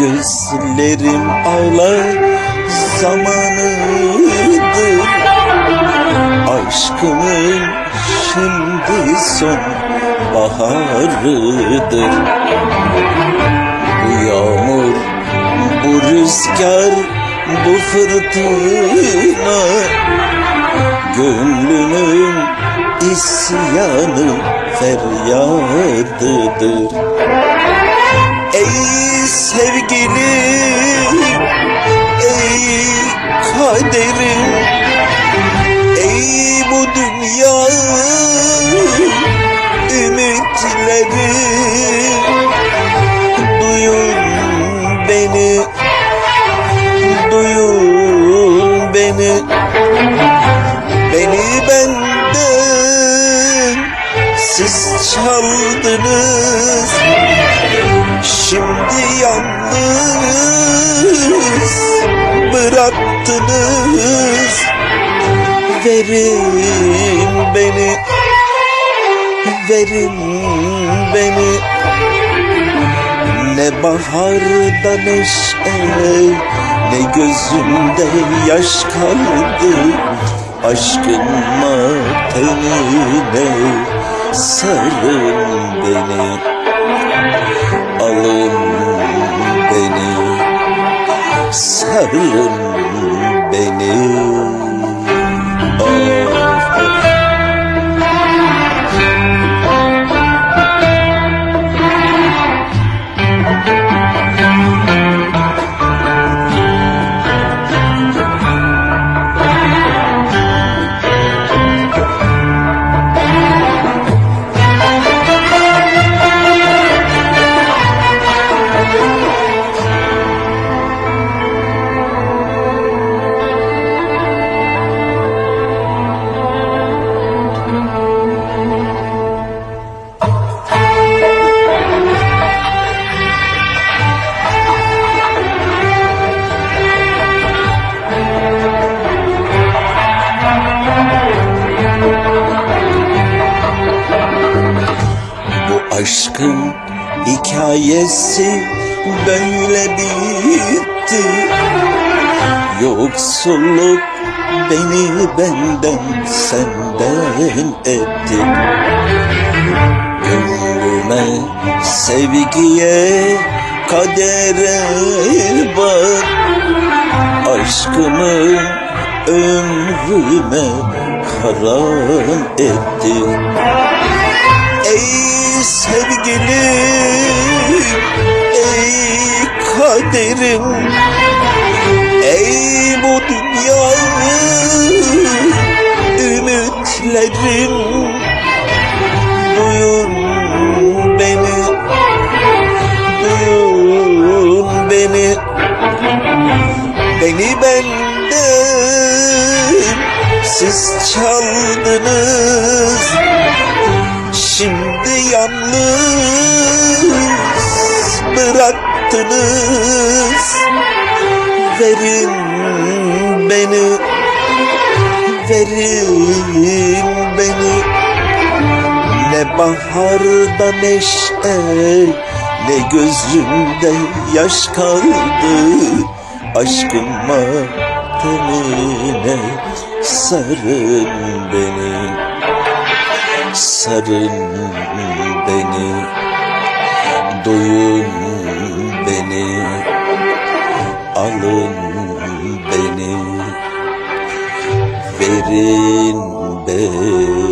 Gözlerim ağlar zamanıdır Aşkımın şimdi son baharıdır. Bu yağmur, bu rüzgar, bu fırtına. Gönlümün isyanı feryadıdır Ey sevgilim, ey kaderim Ey bu dünya ümitleri Duyun beni Duyun beni. Beni benden Siz çaldınız Şimdi yalnız Bıraktınız. Verin beni Verin beni. Ne baharda neşe Ne gözümde yaş kaldı. Aşkın matemine Sarın beni Alın beni Sarın beni aşkın hikayesi böyle bitti. Yoksulluk beni benden senden etti. Gönlüme sevgiye kadere bak. Aşkımı ömrüme haram etti. Ey sevgilim, ey kaderim, ey bu dünya ümitlerim, duyun beni, duyun beni, beni benden siz çaldınız. Yalnız bıraktınız. Verin beni. Verin beni. Ne baharda neşe Ne gözümde yaş kaldı. Aşkıma temine Sarın beni Sarın beni, doyun beni, alın beni, verin beni,